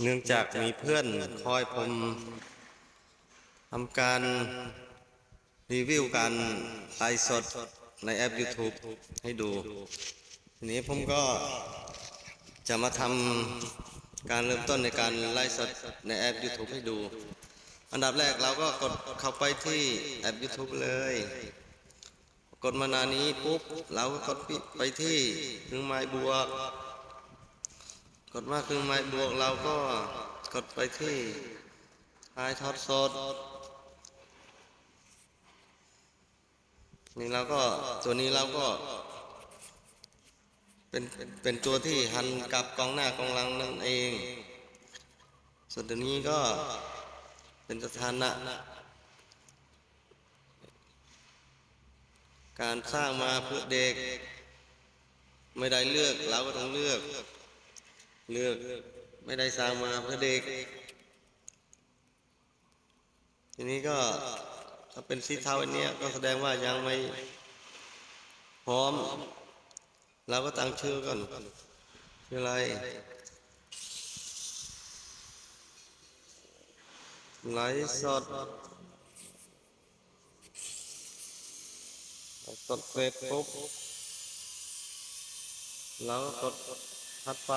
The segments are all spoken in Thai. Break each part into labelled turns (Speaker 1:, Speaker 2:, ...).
Speaker 1: เนื่องจากมีเพื่อนคอยผมทำการรีวิวการไลฟ์สดในแอป YouTube ให้ดู ทีนี้ผมก็จะมาทำการเริ่มต้นในการไลฟ์สดในแอป YouTube ให้ดู อันดับแรกเราก็กดเข้าไปที่แอป YouTube เลย กดมานานี้ปุ๊บ เราก็กดไปที่เครื่องไม้บวก กดมาเครื่องไม้บวกเราก็กดไปที่ท้ายทอดสดนี่เราก็ตัวนี้เราก็เป็นเป็นตัวที่หันกลับกองหน้ากองหลังนั่นเอง ส่วนตัวนี้ก็เป็นสถานะ การสร้างมาเพื่อเด็ก ไม่ได้เลือกเราก็ต้องเลือก เลือกไม่ได้สร้างมาเพื่อเด็ก ทีนี้ก็ถ้าเป็นสีเทาอันนี้ก็แสดงว่ายังไม่พร้อม เราก็ตั้งชื่อก่อนชื่ออะไรไลฟ์สดกดเฟซปุ๊บเราก็กด ถัดไป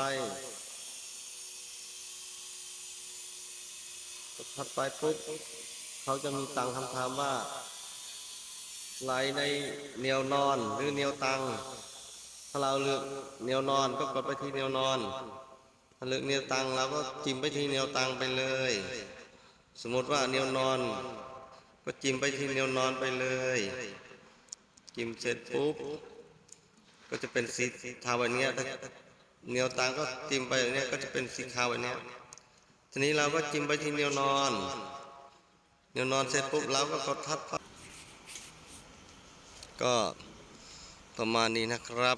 Speaker 1: ถัดไปปุ๊บเขาจะมีตังคำถามว่าไหลฟ์ในแนวนอนหรือแนวตัง ถ้าเราเลือกแนวนอนก็กดไปที่แนวนอน ถ้าเลือกแนวตังเราก็จิ้มไปที่แนวตังไปเลย สมมติว่าแนวนอน ก็จิ้มไปที่แนวนอนไปเลย จิ้มเสร็จปุ๊บก็จะเป็นสีเทาแบบเนี้ยถ้า เหนียวตังก็จิ้มไปอย่างนี้ก็จะเป็นสีขาวแบบนี้ทีนี้เราก็จิ้มไปที่แนวนอน เหนียวนอนเสร็จปุ๊บเราก็กดทับก็ประมาณนี้นะครับ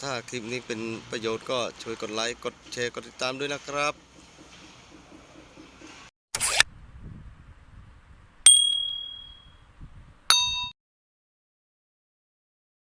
Speaker 1: ถ้าคลิปนี้เป็นประโยชน์ก็ช่วยกดไลค์ กดแชร์ กดติดตามด้วยนะครับ